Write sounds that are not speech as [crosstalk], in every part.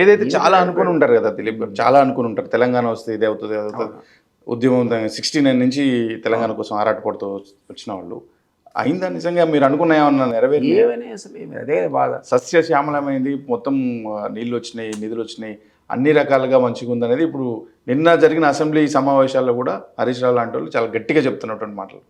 ఏదైతే చాలా అనుకుని ఉంటారు కదా దిలీప్ గారు చాలా అనుకుని ఉంటారు. తెలంగాణ వస్తే ఇది అవుతుంది అవుతుంది. ఉద్యమం సిక్స్టీ నైన్ నుంచి తెలంగాణ కోసం ఆరాటపడుతూ వచ్చిన వాళ్ళు. అయిందా నిజంగా మీరు అనుకున్న ఏమన్నా నెరవేరి అసలు అదే బాధ. సస్యశ్యామలమైంది మొత్తం నీళ్ళు వచ్చినాయి నిధులు వచ్చినాయి అన్ని రకాలుగా మంచిగా ఉందనేది ఇప్పుడు నిన్న జరిగిన అసెంబ్లీ సమావేశాల్లో కూడా హరీష్ రావు లాంటి వాళ్ళు చాలా గట్టిగా చెప్తున్నటువంటి మాటలు.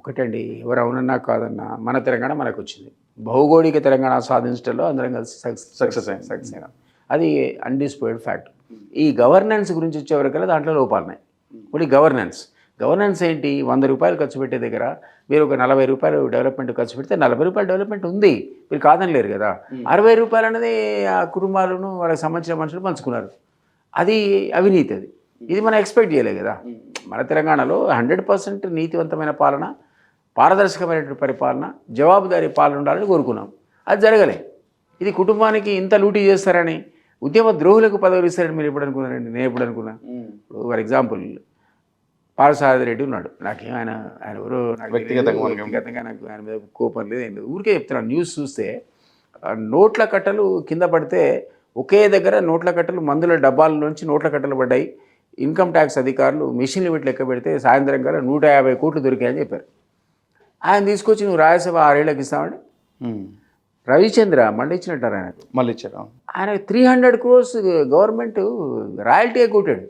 ఒకటండి ఎవరు అవునన్నా కాదన్నా మన తెలంగాణ మనకు వచ్చింది భౌగోళిక తెలంగాణ సాధించడంలో అందరం కలిసి సక్సెస్ సక్సెస్ అయింది. సక్సెస్ అయినాం అది అన్డిస్ప్యూటెడ్ ఫ్యాక్ట్ ఈ గవర్నెన్స్ గురించి వచ్చేవరకల్లా దాంట్లో లోపాలున్నాయి. ఇప్పుడు గవర్నెన్స్ గవర్నెన్స్ ఏంటి? వంద రూపాయలు ఖర్చు పెట్టే దగ్గర మీరు ఒక నలభై రూపాయలు డెవలప్మెంట్ ఖర్చు పెడితే నలభై రూపాయలు డెవలప్మెంట్ ఉంది. మీరు కాదనలేరు కదా. అరవై రూపాయలు అనేది ఆ కుటుంబాలను వాళ్ళకి సంబంధించిన మనుషులు పంచుకున్నారు. అది అవినీతి అది. ఇది మనం ఎక్స్పెక్ట్ చేయలేదు కదా. మన తెలంగాణలో హండ్రెడ్ పర్సెంట్ నీతివంతమైన పాలన పారదర్శకమైనటువంటి పరిపాలన జవాబుదారీ పాలన ఉండాలని కోరుకున్నాం. అది జరగలే. ఇది కుటుంబానికి ఇంత లూటీ చేస్తారని ఉద్యమ ద్రోహులకు పదవులు ఇస్తారని మీరు ఎప్పుడు అనుకున్నారండి? నేను ఎప్పుడు అనుకున్నా? ఇప్పుడు ఫర్ ఎగ్జాంపుల్ పాలసారథి రెడ్డి ఉన్నాడు. నాకేం ఆయన ఆయన ఎవరో నాకు వ్యక్తిగతంగా నాకు ఆయన మీద కోపం లేదు ఏం లేదు. ఊరికే చెప్తున్నాను న్యూస్ చూస్తే నోట్ల కట్టలు కింద పడితే ఒకే దగ్గర నోట్ల కట్టలు మందుల డబ్బాల నుంచి నోట్ల కట్టలు పడ్డాయి. ఇన్కమ్ ట్యాక్స్ అధికారులు మిషన్లు పెట్టి లెక్క పెడితే సాయంత్రం కల్లా నూట యాభై కోట్లు దొరికాయని చెప్పారు. ఆయన తీసుకొచ్చి నువ్వు రాజ్యసభ ఆరేళ్ళకి ఇస్తామండి. రవిచంద్ర మళ్ళీ ఇచ్చినట్టారు ఆయనకు? మళ్ళీ ఇచ్చారు ఆయన three hundred crores government royalty కొట్టాడు.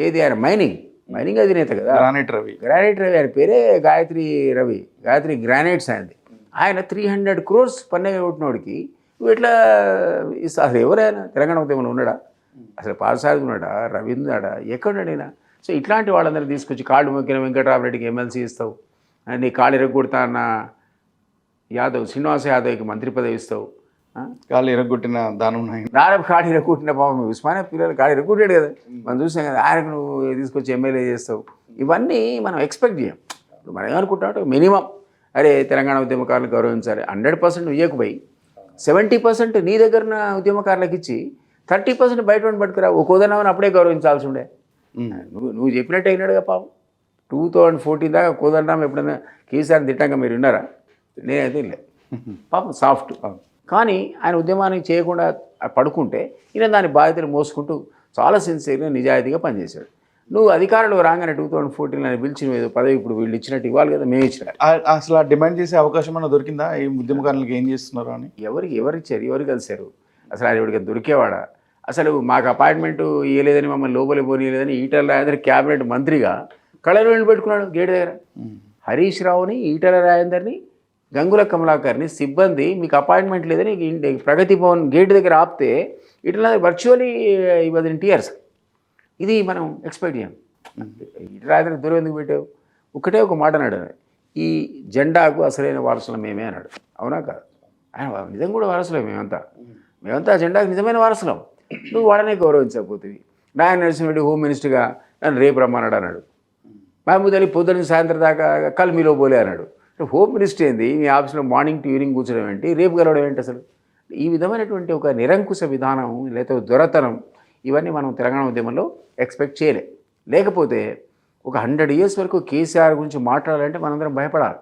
ఏది ఆయన? మైనింగ్ మైనింగ్ అధినేత కదా. గ్రానైట్ రవి. గ్రానైట్ రవి ఆయన పేరే గాయత్రి రవి గాయత్రి గ్రానైట్స్ ఆయనది. ఆయన త్రీ హండ్రెడ్ క్రోర్స్ పన్ను కొట్టినోడికి నువ్వు ఎట్లా ఇస్తా అసలు ఎవరైనా తెలంగాణ ఉద్యమంలో ఉన్నాడా? అసలు పాలసారి ఉన్నాడా? రవి ఉన్నాడా? ఎక్కడున్నాడు ఈయన? సో ఇట్లాంటి వాళ్ళందరూ తీసుకొచ్చి కాళ్ళు మొక్కిన వెంకటరామరెడ్డికి ఎమ్మెల్సీ ఇస్తావు. నీ కాళ్ళు ఎరగొడతా అన్న యాదవ్ శ్రీనివాస యాదవ్కి మంత్రి పదవి ఇస్తావు? కాళ్ళు ఎరగొట్టిన దానం నాన్న కాడి రెక్కుంటున్న పాపం ఉస్మానియా పిల్లలు కాడి రెక్కుంటాడు కదా. మనం చూసాం కదా ఆయనకు నువ్వు తీసుకొచ్చి ఎమ్మెల్యే చేస్తావు. ఇవన్నీ మనం ఎక్స్పెక్ట్ చేయం. ఇప్పుడు మనం ఏమనుకుంటాం మినిమం అరే తెలంగాణ ఉద్యమకారులు గౌరవించాలి. హండ్రెడ్ పర్సెంట్ ఇవ్వకపోయి సెవెంటీ పర్సెంట్ నీ దగ్గర ఉన్న ఉద్యమకారులకు ఇచ్చి థర్టీ పర్సెంట్ బయట వాడిని పట్టుకురా ఒక ఉదయనామని అప్పుడే గౌరవించాల్సి ఉండే. నువ్వు నువ్వు చెప్పినట్టు అయినాడుగా పాపం. టూ థౌజండ్ ఫోర్టీన్ దాకా కోదండరామ్ ఎప్పుడైనా కేసీఆర్ తిట్టంగా మీరు విన్నారా నేనైతే లే [laughs] పాపం సాఫ్ట్ కానీ ఆయన ఉద్యమానికి చేయకుండా పడుకుంటే ఈయన దాని బాధ్యతలు మోసుకుంటూ చాలా సిన్సియర్గా నిజాయితీగా పనిచేశాడు. నువ్వు అధికారులు రాగానే టూ థౌజండ్ ఫోర్టీన్ అని పిలిచి నువ్వు ఏదో పదవి ఇప్పుడు వీళ్ళు ఇచ్చినట్టు ఇవ్వాలి కదా మేము ఇచ్చిన అసలు ఆ డిమాండ్ చేసే అవకాశం అన్న దొరికిందా? ఈ ఉద్యమకారులకు ఏం చేస్తున్నారు అని? ఎవరికి ఎవరు ఇచ్చారు? ఎవరు కలిశారు? అసలు ఆయన ఇవిడికి దొరికేవాడా? అసలు మాకు అపాయింట్మెంట్ ఇవ్వలేదని మమ్మల్ని లోపలికి పోనీయలేదని ఈటల రాజేందర్ క్యాబినెట్ మంత్రిగా కళలు వెళ్ళి పెట్టుకున్నాడు గేట్ దగ్గర. హరీష్ రావుని ఈటల రాజేందర్ని గంగుల కమలాకర్ని సిబ్బంది మీకు అపాయింట్మెంట్ లేదని ఇంటి ప్రగతి భవన్ గేట్ దగ్గర ఆపితే ఇట్లా వర్చువలీ ఇవ్వదు టీయర్స్ ఇది మనం ఎక్స్పెక్ట్ చేయం. ఇటు దూరం ఎందుకు పెట్టావు? ఒకటే ఒక మాట అన్నాడు. ఈ జెండాకు అసలైన వారసులు మేమే అన్నాడు. అవునా కాదు? ఆయన నిజం కూడా వారసులే మేమంతా. మేమంతా జెండాకు నిజమైన వారసులం. నువ్వు వాడనే గౌరవించకపోతుంది నాయన నరసింహరెడ్డి హోమ్ మినిస్టర్గా నన్ను రేపు రమ్మన్నాడు అన్నాడు. మహమూద్ అలీ పొద్దున్న సాయంత్రం దాకా కల్మిలో పోలే అన్నాడు. హోమ్ మినిస్టర్ ఏంది? మీ ఆఫీస్లో మార్నింగ్ టు ఈవినింగ్ కూర్చోడం ఏంటి? రేపు గెలవడం ఏంటి అసలు? ఈ విధమైనటువంటి ఒక నిరంకుశ విధానం లేకపోతే దొరతనం ఇవన్నీ మనం తెలంగాణ ఉద్యమంలో ఎక్స్పెక్ట్ చేయలే. లేకపోతే ఒక హండ్రెడ్ ఇయర్స్ వరకు కేసీఆర్ గురించి మాట్లాడాలంటే మనందరం భయపడాలి.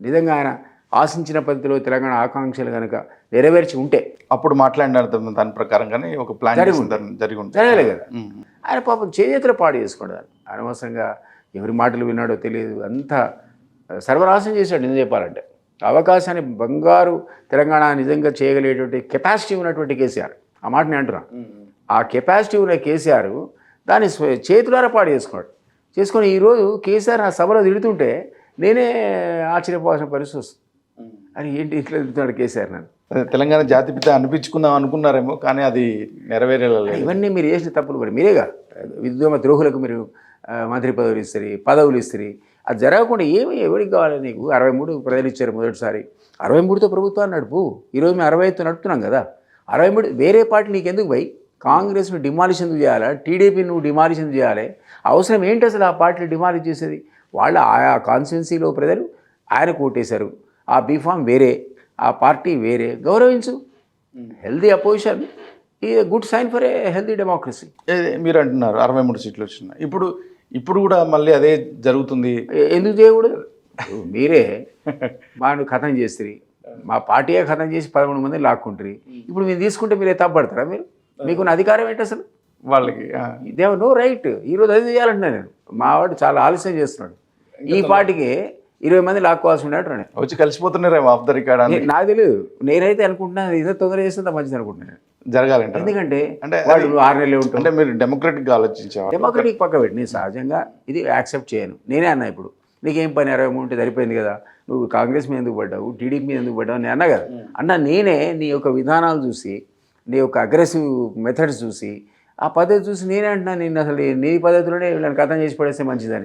నిజంగా ఆయన ఆశించిన పద్ధతిలో తెలంగాణ ఆకాంక్షలు కనుక నెరవేర్చి ఉంటే అప్పుడు మాట్లాడినారు దాని- దాని ప్రకారంగానే ఒక ప్లాన్ జరిగి చేసిన దాన్ని జరిగి ఉంటుంది జరగలే కదా. ఆయన పాపం చేతులు పాడు చేసుకోవడం అనవసరంగా ఎవరి మాటలు విన్నాడో తెలియదు. అంతా సర్వనాశనం చేశాడు నిజం చెప్పాలంటే అవకాశాన్ని బంగారు తెలంగాణ నిజంగా చేయగలిగేటువంటి కెపాసిటీ ఉన్నటువంటి కేసీఆర్. ఆ మాట నేను అంటున్నా. ఆ కెపాసిటీ ఉన్న కేసీఆర్ దాన్ని చేతులారా పాడు చేసుకున్నాడు. చేసుకొని ఈరోజు కేసీఆర్ నా సభలో తిడుతుంటే నేనే ఆశ్చర్యపోవాల్సిన పరిస్థితి వస్తుంది. అని ఏంటి ఇట్లా తిడుతున్నాడు కేసీఆర్ నన్ను? తెలంగాణ జాతిపిత అనిపించుకుందాం అనుకున్నారేమో కానీ అది నెరవేరేలేదు ఇవన్నీ మీరు చేసిన తప్పులు కూడా మీరేగా? విద్యమ ద్రోహులకు మీరు మంత్రి పదవులు ఇస్తారు పదవులు ఇస్తారు అది జరగకుండా ఏమి ఎవరికి కావాలి నీకు? అరవై మూడు ప్రజలు ఇచ్చారు మొదటిసారి. అరవై మూడుతో ప్రభుత్వాన్ని నడుపు. ఈరోజు మేము అరవై ఐదుతో నడుపుతున్నాం కదా. అరవై మూడు వేరే పార్టీ నీకు ఎందుకు పోయి కాంగ్రెస్ను డిమాలిష్ ఎందుకు చేయాలా? టీడీపీ నువ్వు డిమాలిష్ ఎందుకు చేయాలి? అవసరం ఏంటి అసలు ఆ పార్టీని డిమాలిష్ చేసేది? వాళ్ళ ఆయా కాన్స్టిట్యున్సీలో ప్రజలు ఆయన కోటేశారు ఆ బీఫామ్ వేరే ఆ పార్టీ వేరే. గౌరవించు. Healthy opposition. ఈ good sign for a healthy democracy. మీరు అంటున్నారు అరవై మూడు సీట్లు వచ్చినాయి. ఇప్పుడు ఇప్పుడు కూడా మళ్ళీ అదే జరుగుతుంది. ఎందుకు చేయకూడదు? మీరే మాను ఖతం చేస్తుంది [laughs] మా పార్టీయే ఖతం చేసి పదమూడు మంది లాక్కుంటారు. ఇప్పుడు మీరు తీసుకుంటే మీరే తప్పడతారా మీరు? మీకున్న అధికారం ఏంటి అసలు? వాళ్ళకి దే నో రైట్. ఈరోజు అది చేయాలంటున్నా నేను. మా వాడు చాలా ఆలస్యం చేస్తున్నాడు. ఈ పాటికి ఇరవై మంది లాక్కోవాల్సి ఉన్నాడు నేను వచ్చి కలిసిపోతున్నారేమో ఆఫ్ ద రికార్డ్ అని నాకు తెలియదు నేనైతే అనుకుంటున్నాను ఇదే తొందర చేస్తుందా మంచిది అనుకుంటున్నాను జరగాలంట ఎందుకంటే అంటే వాళ్ళు ఆరు నెలలు ఉంటాం అంటే మీరు డెమోక్రటిక్గా ఆలోచించేవారు డెమోక్రటిక్ పక్క పెట్టి నేను సహజంగా ఇది యాక్సెప్ట్ చేయను. నేనే అన్నా ఇప్పుడు. నీకేం పని అరవై మూడు ఉంటే సరిపోయింది కదా. నువ్వు కాంగ్రెస్ మీద ఎందుకు పడ్డావు? టీడీపీ మీద ఎందుకు పడ్డావు? నేను అన్నా కదా. అన్న నేనే నీ యొక్క విధానాలు చూసి నీ యొక్క అగ్రెసివ్ మెథడ్స్ చూసి ఆ పద్ధతి చూసి నేనే అంటున్నా నేను అసలు నీ పద్ధతిలోనే వీళ్ళని కథం చేసి పడేస్తే మంచిదని.